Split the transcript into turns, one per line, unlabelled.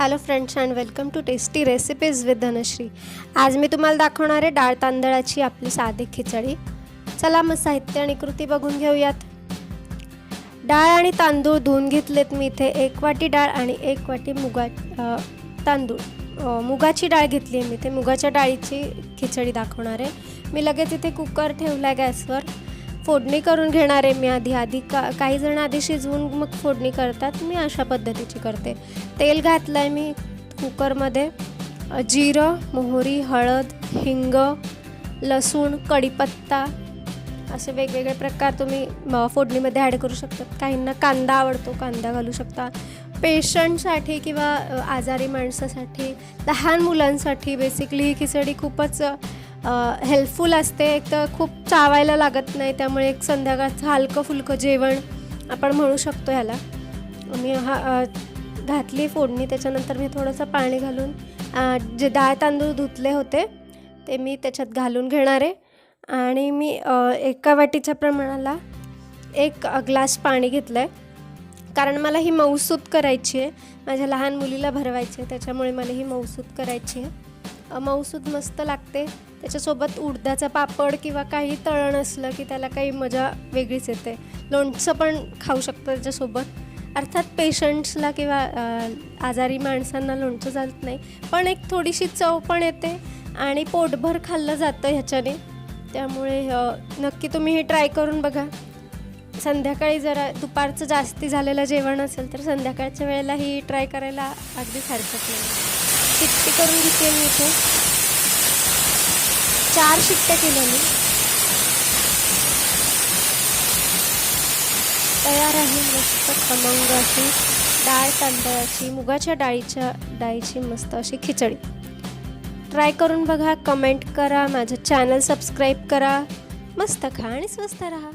Hello friends and welcome to tasty recipes with Dhanashree आज मी तुम्हाला दाखवणार आहे डाळ तांदळाची आपली साधी खिचडी. चला मग साहित्य आणि कृती बघून घेऊयात. डाळ आणि तांदूळ धुवून घेतलेत मी इथे. एक वाटी डाळ आणि एक वाटी मुगा तांदूळ. मुगाची डाळ घेतली आहे मी इथे. मुगाच्या डाळीची खिचडी दाखवणार आहे. मी लगेच इथे कुकर ठेवला आहे गॅसवर. फोडणी करून घेणार आहे मी आधी. आधी का काही जण आधी शिजवून मग फोडणी करतात. मी अशा पद्धतीची करते. तेल घातलं आहे मी कुकरमध्ये. जिरं मोहरी हळद हिंग लसूण कढीपत्ता असे वेगवेगळे प्रकार तुम्ही फोडणीमध्ये ॲड करू शकतात काहींना कांदा आवडतो कांदा घालू शकता. पेशंटसाठी किंवा आजारी माणसासाठी लहान मुलांसाठी बेसिकली ही खिचडी खूपच हेल्पफुल असते एक तर खूप चावायला लागत नाही त्यामुळे एक संध्याकाळचं हलकं फुलकं जेवण आपण म्हणू शकतो ह्याला. मी हा घातली फोडणी त्याच्यानंतर मी थोडंसं पाणी घालून जे डाळ तांदूळ धुतले होते ते मी त्याच्यात घालून घेणार आहे. आणि मी एका वाटीच्या प्रमाणाला एक ग्लास पाणी घेतलं आहे कारण मला ही मऊसूत करायची आहे. माझ्या लहान मुलीला भरवायची आहे त्याच्यामुळे मला ही मऊसूत करायची आहे. मऊसूद मस्त लागते. त्याच्यासोबत उडदाचा पापड किंवा काही तळण असलं की त्याला काही मजा वेगळीच येते. लोणचं पण खाऊ शकतं त्याच्यासोबत. अर्थात पेशंट्सला किंवा आजारी माणसांना लोणचं चालत नाही. पण एक थोडीशी चव पण येते आणि पोटभर खाल्लं जातं ह्याच्याने. त्यामुळे नक्की तुम्ही हे ट्राय करून बघा. संध्याकाळी जरा दुपारचं जास्ती झालेलं जेवण असेल तर संध्याकाळच्या वेळेला ही ट्राय करायला अगदीच हरकत नाही शिट्टी करून घेते मी इथे. चार शिट्ट्या केल्या मी तयार आहे मस्त खमंग अशी डाळ तांदळाची मुगाच्या डाळीच्या डाळीची मस्त अशी खिचडी. ट्राय करून बघा कमेंट करा माझं चॅनल सबस्क्राईब करा. मस्त खा आणि स्वस्त राहा.